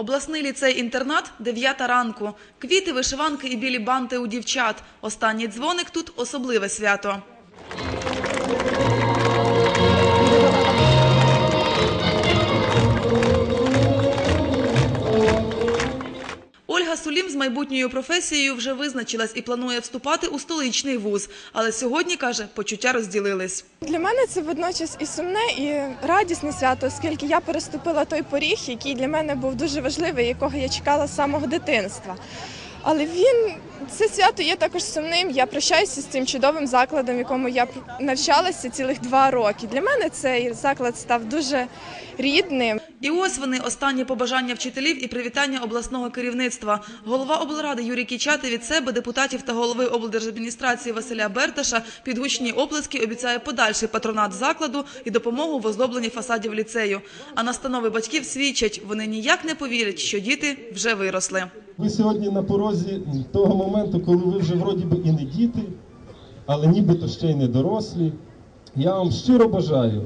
Обласний ліцей-інтернат – 9 ранку. Квіти, вишиванки і білі банти у дівчат. Останній дзвоник тут – особливе свято. Ольга Сулім з майбутньою професією вже визначилась і планує вступати у столичний вуз. Але сьогодні, каже, почуття розділились. Для мене це водночас і сумне, і радісне свято, оскільки я переступила той поріг, який для мене був дуже важливий, якого я чекала з самого дитинства. Але він це свято є також сумним. Я прощаюся з цим чудовим закладом, якому я навчалася цілих два роки. Для мене цей заклад став дуже рідним. І ось вони останні побажання вчителів і привітання обласного керівництва. Голова облради Юрій Кічати від себе, депутатів та голови облдержадміністрації Василя Берташа під гучні оплески обіцяє подальший патронат закладу і допомогу в оздобленні фасадів ліцею. А настанови батьків свідчать, вони ніяк не повірять, що діти вже виросли. Ви сьогодні на порозі того моменту, коли ви вже вроді би і не діти, але нібито ще й не дорослі. Я вам щиро бажаю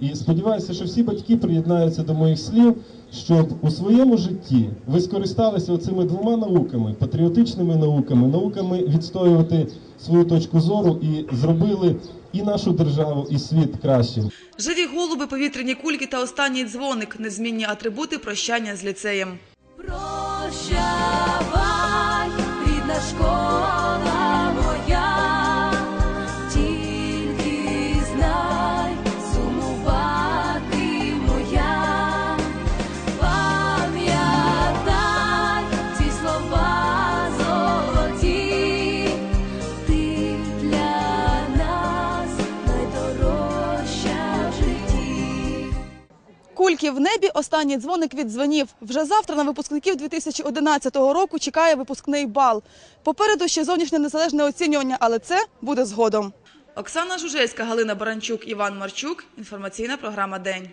і сподіваюся, що всі батьки приєднаються до моїх слів, щоб у своєму житті ви скористалися оцими двома науками, патріотичними науками, науками відстоювати свою точку зору і зробили і нашу державу, і світ кращим. Живі голуби, повітряні кульки та останній дзвоник – незмінні атрибути прощання з ліцеєм. Прощавай, szkoły. Кульки в небі, останній дзвоник віддзвонів. Вже завтра на випускників 2011 року чекає випускний бал. Попереду ще зовнішнє незалежне оцінювання, але це буде згодом. Оксана Жужельська, Галина Баранчук, Іван Марчук. Інформаційна програма «День».